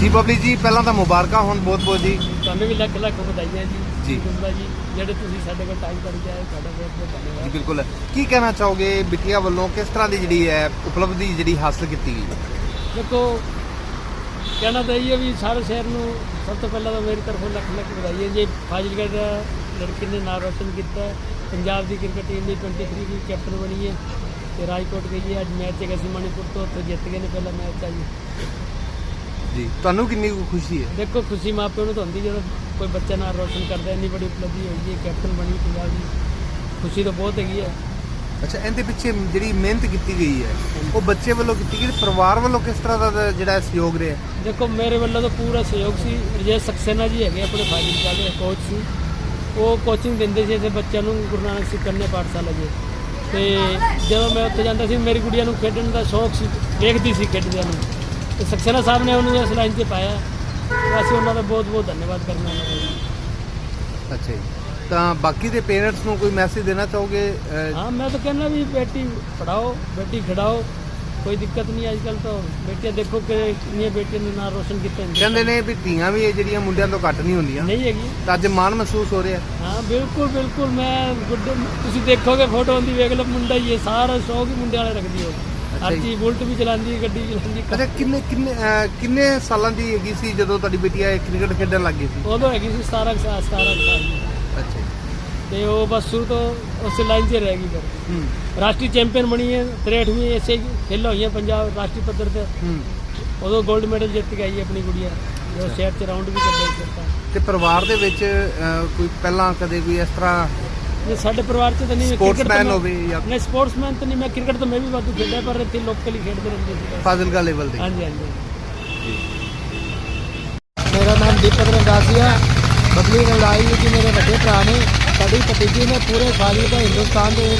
ਜੀ ਬਬਲੀ ਜੀ ਪਹਿਲਾਂ ਤਾਂ ਮੁਬਾਰਕਾਂ ਹੋਣ ਬਹੁਤ ਬਹੁਤ ਜੀ। ਤੁਹਾਨੂੰ ਵੀ ਲੱਖ ਲੱਖ ਵਧਾਈਆਂ ਜੀ। ਜੀ। ਗੁੰਦਾ ਜੀ ਜਿਹੜੇ ਤੁਸੀਂ ਸਾਡੇ ਕੋਲ ਟਾਈਮ ਕੱਢ ਕੇ ਆਏ ਤੁਹਾਡਾ ਬਹੁਤ ਬਹੁਤ ਜੀ ਧੰਨਵਾਦ ਬਿਲਕੁਲ। ਕੀ ਕਹਿਣਾ ਚਾਹੋਗੇ ਬਿਟੀਆ ਵੱਲੋਂ? ਕਿਸ ਤਰ੍ਹਾਂ ਦੀ ਜਿਹੜੀ ਹੈ ਉਪਲਬਧੀ ਜਿਹੜੀ ਹਾਸਲ ਕੀਤੀ ਗਈ? ਦੇਖੋ ਕਹਿਣਾ ਤਾਂ ਇਹ ਹੈ ਵੀ ਸਾਰੇ ਸ਼ਹਿਰ ਨੂੰ ਸਭ ਤੋਂ ਪਹਿਲਾਂ ਤਾਂ ਮੇਰੀ ਤਰਫੋਂ ਲੱਖ ਲੱਖ ਵਧਾਈਆਂ ਜੀ। ਫਾਜ਼ਿਲਗੜ੍ਹ ਦਾ ਲੜਕੀ ਨੇ ਨਾਮ ਰੋਸ਼ਨ ਕੀਤਾ ਹੈ। ਪੰਜਾਬ ਦੀ ਕ੍ਰਿਕਟ ਟੀਮ ਦੀ 23 ਦੀ ਕੈਪਟਨ ਬਣੀ ਹੈ। ਤੇ ਰਾਜਕੋਟ ਗਈ ਹੈ। ਅੱਜ ਮੈਚ ਹੈਗਾ ਸੀ ਮਣੀਪੁਰ ਤੋਂ ਉੱਥੇ ਜਿੱਤ ਗਏ ਨੇ ਪਹਿਲਾ ਮੈਚ ਜੀ। ਤੁਹਾਨੂੰ ਕਿੰਨੀ ਕੁ ਖੁਸ਼ੀ ਹੈ? ਦੇਖੋ ਖੁਸ਼ੀ ਮਾਪਿਆਂ ਨੂੰ ਤਾਂ ਹੁੰਦੀ ਜਦੋਂ ਕੋਈ ਬੱਚਾ ਨਾਮ ਰੋਸ਼ਨ ਕਰਦਾ ਇੰਨੀ ਵੱਡੀ ਉਪਲਬਧੀ ਹੋਈ ਹੈ ਕੈਪਟਨ ਬਣੀ ਪੰਜਾਬ ਦੀ। ਖੁਸ਼ੀ ਤਾਂ ਬਹੁਤ ਹੈਗੀ ਹੈ। ਅੱਛਾ ਇਹਦੇ ਪਿੱਛੇ ਜਿਹੜੀ ਮਿਹਨਤ ਕੀਤੀ ਗਈ ਹੈ ਉਹ ਬੱਚੇ ਵੱਲੋਂ ਕੀਤੀ ਗਈ ਪਰਿਵਾਰ ਵੱਲੋਂ ਕਿਸ ਤਰ੍ਹਾਂ ਦਾ ਜਿਹੜਾ ਸਹਿਯੋਗ ਰਿਹਾ? ਦੇਖੋ ਮੇਰੇ ਵੱਲੋਂ ਤਾਂ ਪੂਰਾ ਸਹਿਯੋਗ ਸੀ। ਰਜੇਸ਼ ਸਕਸੇਨਾ ਜੀ ਹੈਗੇ ਆਪਣੇ ਫਾਜ਼ਿਲਕਾ ਦੇ ਕੋਚ ਸੀ। ਉਹ ਕੋਚਿੰਗ ਦਿੰਦੇ ਸੀ ਇਸੇ ਬੱਚਿਆਂ ਨੂੰ ਗੁਰੂ ਨਾਨਕ ਸਿੱਖ ਕੰਨਿਆ ਪਾਠਸ਼ਾਲਾ ਜੀ ਤੇ ਜਦੋਂ ਮੈਂ ਉੱਥੇ ਜਾਂਦਾ ਸੀ ਮੇਰੀ ਗੁੜੀਆ ਨੂੰ ਖੇਡਣ ਦਾ ਸ਼ੌਕ ਸੀ ਵੇਖਦੀ ਸੀ ਖੇਡਦਿਆਂ ਨੂੰ। ਤੇ ਸਕਸੇਨਾ ਸਾਹਿਬ ਨੇ ਉਹਨੂੰ ਇਸ ਲਾਈਨ 'ਤੇ ਪਾਇਆ। ਤੇ ਅਸੀਂ ਉਹਨਾਂ ਦਾ ਬਹੁਤ ਬਹੁਤ ਧੰਨਵਾਦ ਕਰਨਾ ਉਹਨਾਂ ਦਾ। ਜੀ। ਅੱਛਾ ਜੀ। ਤਾਂ ਬਾਕੀ ਦੇ ਪੇਰੈਂਟਸ ਨੂੰ ਕੋਈ ਮੈਸੇਜ ਦੇਣਾ ਚਾਹੋਗੇ? ਅਹ, ਹਾਂ ਮੈਂ ਤਾਂ ਕਹਿੰਦਾ ਵੀ ਬੇਟੀ ਪੜਾਓ ਬੇਟੀ ਖਿਡਾਓ। ਕੋਈ ਦਿੱਕਤ ਨਹੀਂ ਅੱਜ ਕੱਲ ਤਾਂ ਬੇਟੀਆਂ ਦੇਖੋ ਕਿ ਕਿੰਨੀਆਂ ਬੇਟੀਆਂ ਨੇ ਨਾਮ ਰੋਸ਼ਨ ਕੀਤੇ ਨੇ। ਕਹਿੰਦੇ ਨੇ ਵੀ ਧੀਆਂ ਵੀ ਇਹ ਜਿਹੜੀਆਂ ਮੁੰਡਿਆਂ ਤੋਂ ਘੱਟ ਨਹੀਂ ਹੁੰਦੀਆਂ। ਨਹੀਂ ਹੈਗੀ। ਤਾਂ ਅੱਜ ਮਾਣ ਮਹਿਸੂਸ ਹੋ ਰਿਹਾ। ਹਾਂ ਬਿਲਕੁਲ ਬਿਲਕੁਲ। ਮੈਂ ਗੁੱਡੇ ਤੁਸੀਂ ਦੇਖੋਗੇ ਫੋਟੋ ਹੁੰਦੀ ਵੇਖ ਲਓ ਮੁੰਡਾ ਹੀ ਹੈ ਸਾਰਾ ਸ਼ੌਕ ਹੀ ਮੁੰਡੇ ਵਾਲੇ ਰੱਖਦੀ ਹੋ ਅੱਛਾ ਜੀ। ਬੁਲਟ ਵੀ ਚਲਾਉਂਦੀ ਗੱਡੀ ਚਲਾਉਂਦੀ ਅੱਛਾ ਕਿੰਨੇ ਕਿੰਨੇ ਅਹ, ਕਿੰਨੇ ਸਾਲਾਂ ਦੀ ਹੈਗੀ ਸੀ ਜਦੋਂ ਤੁਹਾਡੀ ਬੇਟੀਆ ਇਹ ਕ੍ਰਿਕਟ ਖੇਡਣ ਲੱਗ ਗਈ ਸੀ? ਉਦੋਂ ਹੈਗੀ ਸੀ 17 ਕੁ ਸਾਲ 17 ਕੁ ਸਾਲ ਦੀ। ਅੱਛਾ ਜੀ। ਤੇ ਉਹ ਬਸ ਸ਼ੁਰੂ ਤੋਂ ਉਸੇ ਲਾਈਨ 'ਚ ਰਹਿ ਗਈ ਫਿਰ। ਹੂੰ। ਰਾਸ਼ਟਰੀ ਚੈਂਪੀਅਨ ਬਣੀ ਹੈ 63ਵੀਂ ਐਸੇ ਖੇਲਾਂ ਹੋਈਆਂ ਪੰਜਾਬ ਰਾਸ਼ਟਰੀ ਪੱਧਰ ਤੇ। ਹੂੰ। ਉਦੋਂ 골ਡ ਮੈਡਲ ਜਿੱਤ ਕੇ ਆਈ ਆਪਣੀ ਗੁੜੀਆ। ਜੋ ਸ਼ਹਿਰ 'ਚ ਰਾਉਂਡ ਵੀ ਸੀ ਆਪਾਂ। ਤੇ ਪਰਿਵਾਰ ਦੇ ਵਿੱਚ ਅਹ, ਕੋਈ ਪਹਿਲਾਂ ਕਦੇ ਕੋਈ ਇਸ ਤਰ੍ਹਾਂ ਨਹੀਂ ਸਾਡੇ ਪਰਿਵਾਰ 'ਚ ਤਾਂ ਨਹੀਂ ਸਪੋਰਟਸਮੈਨ ਮੈਂ- ਹੋਵੇ ਜਾਂ ਨਹੀਂ ਸਪੋਰਟਸਮੈਨ ਤਾਂ ਨਹੀਂ ਮੈਂ ਕ੍ਰਿਕਟ ਤਾਂ ਮੈਂ ਵੀ ਵਾਧੂ ਖੇਡਿਆ ਪਰ ਇੱਥੇ ਲੋਕਲੀ ਖੇਡਦੇ ਰਹਿੰਦੇ ਸੀ। ਫਾਜ਼ਿਲਕਾ ਲੈਵਲ ਦੇ। ਹਾਂਜੀ ਹਾਂਜੀ। ਮੇਰਾ ਨਾਮ ਦੀਪਕ ਰੰਦਾਸੀਆ ਬਬਲੀ ਨਵਲਾਈ ਜੀ ਮੇਰੇ ਵੱਡੇ ਭਰਾ ਨੇ। ਸਾਡੀ ਭਤੀਜੀ ਨੇ ਪੂਰੇ ਫਾਜ਼ਿਲਕਾ ਹਿੰਦੁਸਤਾਨ ਦੇ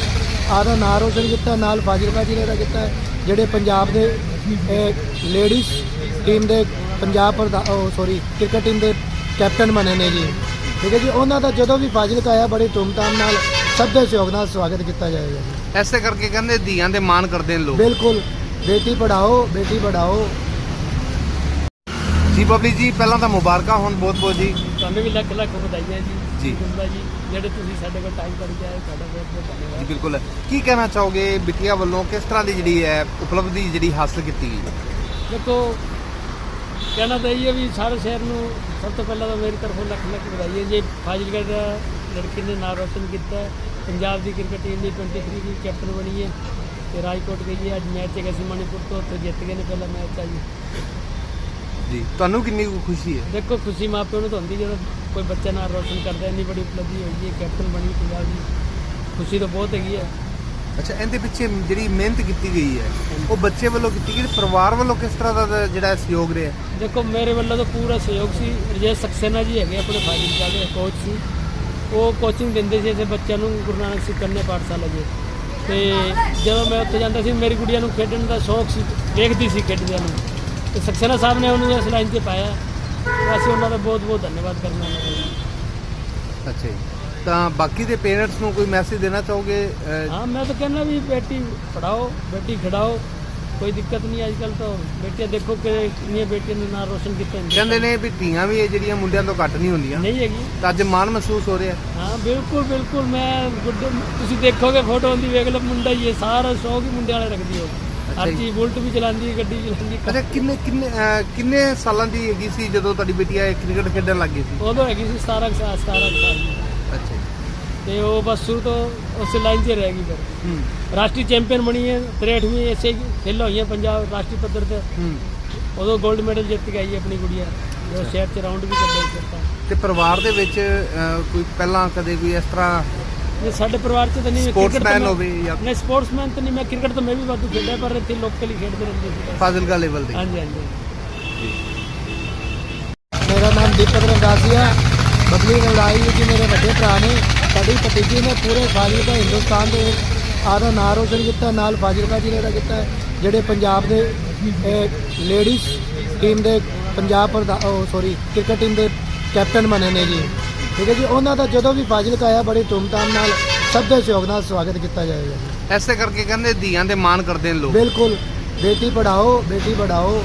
ਆਦਾ ਨਾਂ ਰੋਸ਼ਨ ਕੀਤਾ ਨਾਲ ਫਾਜ਼ਿਲਕਾ ਜ਼ਿਲ੍ਹੇ ਦਾ ਕੀਤਾ ਜਿਹੜੇ ਪੰਜਾਬ ਦੇ ਲੇਡੀਜ਼ ਟੀਮ ਦੇ ਪੰਜਾਬ ਪ੍ਰਧਾਨ ਸੌਰੀ ਕ੍ਰਿਕਟ ਟੀਮ ਦੇ ਕੈਪਟਨ ਬਣੇ ਨੇ ਜੀ। ਠੀਕ ਹੈ ਜੀ ਉਹਨਾਂ ਦਾ ਜਦੋਂ ਵੀ ਫਾਜ਼ਿਲਕਾ ਆਇਆ ਬੜੀ ਧੂਮਧਾਮ ਨਾਲ ਸਭ ਦੇ ਸਹਿਯੋਗ ਨਾਲ ਸਵਾਗਤ ਕੀਤਾ ਜਾਏਗਾ ਜੀ। ਐਸੇ ਕਰਕੇ ਕਹਿੰਦੇ ਧੀਆਂ ਦੇ ਮਾਣ ਕਰਦੇ ਨੇ ਲੋਕ। ਬਿਲਕੁਲ। ਬੇਟੀ ਪੜਾਓ ਬੇਟੀ ਪੜਾਓ ਜੀ ਬਬਲੀ ਜੀ ਪਹਿਲਾਂ ਤਾਂ ਮੁਬਾਰਕਾਂ ਹੋਣ ਬਹੁਤ ਬਹੁਤ ਜੀ। ਤੁਹਾਨੂੰ ਵੀ ਲੱਖ ਲੱਖ ਵਧਾਈਆਂ ਜੀ। ਜੀ। ਗੁੰਦਾ ਜੀ ਜਿਹੜੇ ਤੁਸੀਂ ਸਾਡੇ ਕੋਲ ਟਾਈਮ ਕੱਢ ਕੇ ਆਏ ਤੁਹਾਡਾ ਬਹੁਤ ਬਹੁਤ ਜੀ ਧੰਨਵਾਦ ਬਿਲਕੁਲ। ਕੀ ਕਹਿਣਾ ਚਾਹੋਗੇ ਬਿਟੀਆ ਵੱਲੋਂ? ਕਿਸ ਤਰ੍ਹਾਂ ਦੀ ਜਿਹੜੀ ਹੈ ਉਪਲਬਧੀ ਜਿਹੜੀ ਹਾਸਲ ਕੀਤੀ ਗਈ? ਦੇਖੋ ਕਹਿਣਾ ਤਾਂ ਇਹ ਵੀ ਸਾਰੇ ਸ਼ਹਿਰ ਨੂੰ ਸਭ ਤੋਂ ਪਹਿਲਾਂ ਤਾਂ ਮੇਰੀ ਤਰਫੋਂ ਲੱਖ ਲੱਖ ਵਧਾਈਆਂ ਜੀ। ਫਾਜ਼ਿਲਗੜ੍ਹ ਦਾ ਲੜਕੀ ਨੇ ਨਾਮ ਰੋਸ਼ਨ ਕੀਤਾ। ਹੈ। ਪੰਜਾਬ ਦੀ ਕ੍ਰਿਕਟ ਟੀਮ ਦੀ 23 ਦੀ ਕੈਪਟਨ ਬਣੀ ਹੈ। ਤੇ ਰਾਜਕੋਟ ਗਈ ਹੈ। ਅੱਜ ਮੈਚ ਹੈਗਾ ਸੀ ਮਣੀਪੁਰ ਤੋਂ। ਉੱਥੇ ਜਿੱਤ ਗਏ ਨੇ ਪਹਿਲਾ ਮੈਚ ਆਈ ਜੀ। ਤੁਹਾਨੂੰ ਕਿੰਨੀ ਕੁ ਖੁਸ਼ੀ ਹੈ? ਦੇਖੋ ਖੁਸ਼ੀ ਮਾਪਿਆਂ ਨੂੰ ਤਾਂ ਹੁੰਦੀ ਜਦੋਂ ਕੋਈ ਬੱਚਾ ਨਾਮ ਰੋਸ਼ਨ ਕਰਦਾ ਇੰਨੀ ਵੱਡੀ ਉਪਲਬਧੀ ਹੋਈ ਹੈ ਕੈਪਟਨ ਬਣੀ ਪੰਜਾਬ ਦੀ। ਖੁਸ਼ੀ ਤਾਂ ਬਹੁਤ ਹੈਗੀ ਹੈ। ਅੱਛਾ ਇਹਦੇ ਪਿੱਛੇ ਜਿਹੜੀ ਮਿਹਨਤ ਕੀਤੀ ਗਈ ਹੈ ਉਹ ਬੱਚੇ ਵੱਲੋਂ ਕੀਤੀ ਗਈ ਪਰਿਵਾਰ ਵੱਲੋਂ ਕਿਸ ਤਰ੍ਹਾਂ ਦਾ ਜਿਹੜਾ ਸਹਿਯੋਗ ਰਿਹਾ? ਦੇਖੋ ਮੇਰੇ ਵੱਲੋਂ ਤਾਂ ਪੂਰਾ ਸਹਿਯੋਗ ਸੀ। ਰਜੇਸ਼ ਸਕਸੇਨਾ ਜੀ ਹੈਗੇ ਆਪਣੇ ਫਾਜ਼ਿਲਕਾ ਦੇ ਕੋਚ ਸੀ। ਉਹ ਕੋਚਿੰਗ ਦਿੰਦੇ ਸੀ ਇਸੇ ਬੱਚਿਆਂ ਨੂੰ ਗੁਰੂ ਨਾਨਕ ਸਿੱਖ ਕੰਨਿਆ ਪਾਠਸ਼ਾਲਾ ਜੀ ਤੇ ਜਦੋਂ ਮੈਂ ਉੱਥੇ ਜਾਂਦਾ ਸੀ ਮੇਰੀ ਗੁੜੀਆ ਨੂੰ ਖੇਡਣ ਦਾ ਸ਼ੌਕ ਸੀ ਵੇਖਦੀ ਸੀ ਖੇਡਦਿਆਂ ਨੂੰ। ਤੇ ਸਕਸੇਨਾ ਸਾਹਿਬ ਨੇ ਉਹਨੂੰ ਇਸ ਲਾਈਨ 'ਤੇ ਪਾਇਆ। ਅਸੀਂ ਉਹਨਾਂ ਦਾ ਬਹੁਤ ਬਹੁਤ ਧੰਨਵਾਦ ਕਰਨਾ ਉਹਨਾਂ ਦਾ ਜੀ। ਅੱਛਾ ਜੀ। ਤਾਂ ਬਾਕੀ ਦੇ ਪੇਰੈਂਟਸ ਨੂੰ ਕੋਈ ਮੈਸੇਜ ਦੇਣਾ ਚਾਹੋਗੇ? ਹਾਂ ਮੈਂ ਤਾਂ ਕਹਿੰਦਾ ਵੀ ਬੇਟੀ ਪੜਾਓ ਬੇਟੀ ਖਿਡਾਓ। ਕੋਈ ਦਿੱਕਤ ਨਹੀਂ ਅੱਜ ਕੱਲ ਤਾਂ ਬੇਟੀਆਂ ਦੇਖੋ ਕਿ ਕਿੰਨੀਆਂ ਬੇਟੀਆਂ ਨੇ ਨਾਮ ਰੋਸ਼ਨ ਕੀਤੇ ਨੇ। ਕਹਿੰਦੇ ਨੇ ਵੀ ਧੀਆਂ ਵੀ ਇਹ ਜਿਹੜੀਆਂ ਮੁੰਡਿਆਂ ਤੋਂ ਘੱਟ ਨਹੀਂ ਹੁੰਦੀਆਂ। ਨਹੀਂ ਹੈਗੀ। ਤਾਂ ਅੱਜ ਮਾਣ ਮਹਿਸੂਸ ਹੋ ਰਿਹਾ। ਹਾਂ ਬਿਲਕੁਲ ਬਿਲਕੁਲ ਮੈਂ ਗੁੱਡੇ ਤੁਸੀਂ ਦੇਖੋਗੇ ਫੋਟੋ ਹੁੰਦੀ ਵੇਖ ਲਓ ਮੁੰਡਾ ਹੀ ਹੈ ਸਾਰਾ ਸ਼ੌਕ ਹੀ ਮੁੰਡੇ ਵਾਲੇ ਰੱਖਦੀ ਹੋ ਹਰ। ਚੀਜ਼ ਬੁਲਟ ਵੀ ਚਲਾਉਂਦੀ ਗੱਡੀ ਵੀ ਚਲਾਉਂਦੀ ਅੱਛਾ ਕਿੰਨੇ ਕਿੰਨੇ ਕਿੰਨੇ ਸਾਲਾਂ ਦੀ ਹੈਗੀ ਸੀ ਜਦੋਂ ਤੁਹਾਡੀ ਬੇਟੀਆ ਇਹ ਕ੍ਰਿਕਟ ਖੇਡਣ ਲੱਗ ਗਈ ਸੀ? ਉਦੋਂ ਹੈਗੀ ਸੀ 17 ਕੁ ਸਾਲ 17 ਕੁ ਸਾਲ ਦੀ। ਅੱਛਾ ਤੇ ਉਹ ਬਸ ਸ਼ੁਰੂ ਤੋਂ ਉਸੇ ਲਾਈਨ 'ਚ ਰਹਿ ਗਈ ਫਿਰ। ਹੂੰ। ਰਾਸ਼ਟਰੀ ਚੈਂਪੀਅਨ ਬਣੀ ਹੈ 63ਵੀਂ ਐਸੇ ਖੇਲਾਂ ਹੋਈਆਂ ਪੰਜਾਬ ਰਾਸ਼ਟਰੀ ਪੱਧਰ ਤੇ। ਹੂੰ। ਉਦੋਂ 골ਡ ਮੈਡਲ ਜਿੱਤ ਕੇ ਆਈ ਹੈ ਆਪਣੀ ਗੁੜੀਆ। ਜੋ ਸ਼ਹਿਰ 'ਚ ਰਾਉਂਡ ਵੀ ਸੀ ਆਪਾਂ। ਤੇ ਪਰਿਵਾਰ ਦੇ ਵਿੱਚ ਅਹ, ਕੋਈ ਪਹਿਲਾਂ ਕਦੇ ਕੋਈ ਇਸ ਤਰ੍ਹਾਂ ਇਹ ਸਾਡੇ ਪਰਿਵਾਰ 'ਚ ਤਾਂ ਨਹੀਂ ਤਾਂ ਮੈਂ- ਹੋਵੇ ਜਾਂ ਨਹੀਂ ਸਪੋਰਟਸਮੈਨ ਤਾਂ ਨਹੀਂ ਮੈਂ ਕ੍ਰਿਕਟ ਤਾਂ ਮੈਂ ਵੀ ਵਾਧੂ ਖੇਡਿਆ ਪਰ ਇੱਥੇ ਲੋਕਲੀ ਖੇਡਦੇ ਰਹਿੰਦੇ ਸੀ। ਫਾਜ਼ਿਲਕਾ ਲੈਵਲ ਦੇ। ਹਾਂਜੀ ਹਾਂਜੀ। ਮੇਰਾ ਨਾਮ ਦੀਪਕ ਰੰਦਾਸੀਆ ਬਬਲੀ ਨਵਲਾਈ ਜੀ ਮੇਰੇ ਵੱਡੇ ਭਰਾ ਨੇ ਸਾਡੀ ਭਤੀਜੀ ਨੇ ਪੂਰੇ ਫਾਜ਼ਿਲਕਾ ਹਿੰਦੁਸਤਾਨ ਦੇ ਆਦਾ ਨਾਂ ਰੋਸ਼ਨ ਕੀਤਾ ਨਾਲ ਫਾਜ਼ਿਲਕਾ ਜ਼ਿਲ੍ਹੇ ਦਾ ਕੀਤਾ। ਜਿਹੜੇ ਪੰਜਾਬ ਦੇ ਲੇਡੀਜ਼ ਟੀਮ ਦੇ ਪੰਜਾਬ ਪ੍ਰਧਾਨ ਸੌਰੀ ਕ੍ਰਿਕਟ ਟੀਮ ਦੇ ਕੈਪਟਨ ਬਣੇ ਨੇ ਜੀ ਠੀਕ ਹੈ ਜੀ ਉਹਨਾਂ ਦਾ ਜਦੋਂ ਵੀ ਫਾਜ਼ਿਲਕਾ ਆਇਆ ਬੜੀ ਧੂਮਧਾਮ ਨਾਲ ਸਭ ਦੇ ਸਹਿਯੋਗ ਨਾਲ ਸਵਾਗਤ ਕੀਤਾ ਜਾਏਗਾ ਐਸੇ ਕਰਕੇ ਕਹਿੰਦੇ ਧੀਆਂ ਦੇ ਮਾਣ ਕਰਦੇ ਨੇ ਲੋਕ ਬਿਲਕੁਲ ਬੇਟੀ ਪੜਾਓ ਬੇਟੀ ਪੜਾਓ